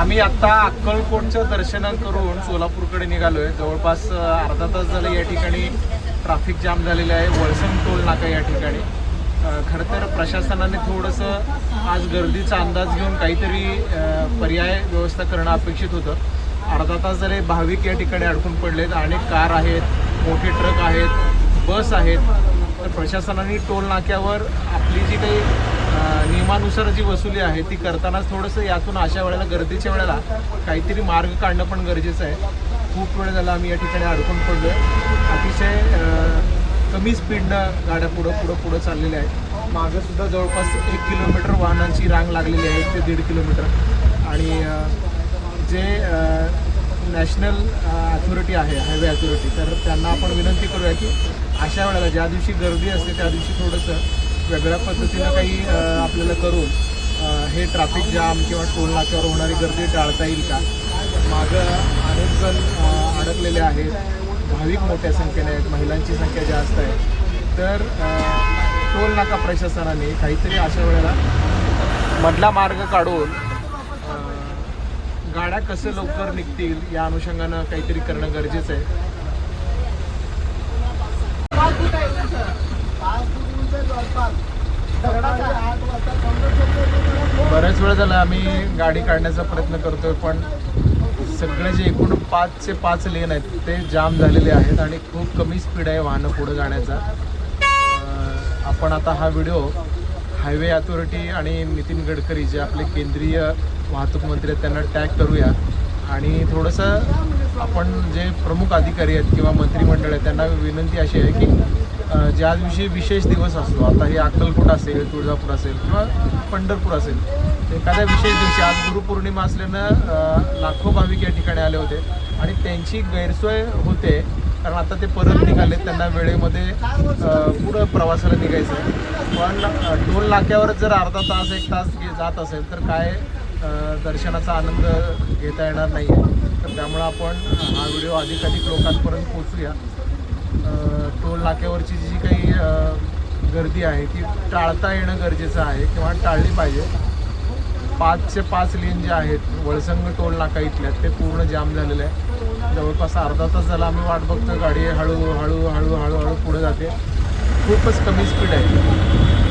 आम्ही आता अक्कलकोटचं दर्शन करून सोलापूरकडे निघालोय. जवळपास अर्धा तास झालं या ठिकाणी ट्रॅफिक जाम झालेलं आहे. वळसण टोल नाका या ठिकाणी. खरं तर प्रशासनाने थोडंसं आज गर्दीचा अंदाज घेऊन काहीतरी पर्याय व्यवस्था करणं अपेक्षित होतं. अर्धा तास झाले भाविक या ठिकाणी अडकून पडलेत. अनेक कार आहेत मोठे ट्रक आहेत बस आहेत. तर प्रशासनाने टोल नाक्यावर आपली जी काही नियमानुसार जी वसुली आहे ती करतानाच थोडंसं यातून अशा वेळेला गर्दीच्या वेळेला काहीतरी मार्ग काढणं पण गरजेचं आहे. खूप वेळ झाला आम्ही या ठिकाणी अडकून पडलो अतिशय कमी स्पीडनं गाड्या पुढं पुढं पुढं चाललेल्या आहेत. मागंसुद्धा जवळपास एक किलोमीटर वाहनांची रांग लागलेली आहे एक ते दीड किलोमीटर. आणि जे नॅशनल अथॉरिटी आहे हायवे अथॉरिटी तर त्यांना आपण विनंती करूया की अशा वेळेला ज्या दिवशी गर्दी असते त्या दिवशी थोडंसं वेगळ्या पद्धतीनं काही आपल्याला करून हे ट्रॅफिक जाम किंवा टोल नाक्यावर होणारी गर्दी टाळता येईल का? मागं अनेक जण अडकलेले आहेत. भाविक मोठ्या संख्येने आहेत. महिलांची संख्या जास्त आहे. तर टोल नाका प्रशासनाने काहीतरी अशा वेळेला मधला मार्ग काढून गाड्या कसे लवकर निघतील या अनुषंगानं काहीतरी करणं गरजेचं आहे. बऱ्याच वेळ झाला आम्ही गाडी काढण्याचा प्रयत्न करतोय पण सगळे जे एकूण पाचचे पाच लेन आहेत ते जाम झालेले आहेत आणि खूप कमी स्पीड आहे वाहनं पुढे जाण्याचा. आपण आता हा व्हिडिओ हायवे अथॉरिटी आणि नितीन गडकरी जे आपले केंद्रीय वाहतूक मंत्री आहेत त्यांना टॅग करूया. आणि थोडंसं आपण जे प्रमुख अधिकारी आहेत किंवा मंत्रिमंडळ आहे त्यांना विनंती अशी आहे की ज्या दिवशी विशेष दिवस असतो आता हे अक्कलकोट असेल तुळजापूर असेल किंवा पंढरपूर असेल एखाद्या विशेष दिवशी आज गुरुपौर्णिमा असल्यानं लाखो भाविक या ठिकाणी आले होते. आणि त्यांची गैरसोय होते कारण आता ते परत निघाले त्यांना वेळेमध्ये पुढं प्रवासाला निघायचं आहे पण टोल नाक्यावर जर अर्धा तास एक तास जात असेल तर काय दर्शनाचा आनंद घेता येणार नाही आहे तर त्यामुळं आपण हा व्हिडिओ अधिकाधिक लोकांपर्यंत पोचूया टोल नाक्यावरची जी काही गर्दी आहे ती टाळता येणं गरजेचं आहे किंवा टाळली पाहिजे. पाचचे पाच लेन जे आहेत वळसंग टोल नाका इथल्या ते पूर्ण जाम झालेले आहे. जवळपास अर्धा तास झाला आम्ही वाट बघतो गाडी हळू हळू हळू पुढे जाते. खूपच कमी स्पीड आहे.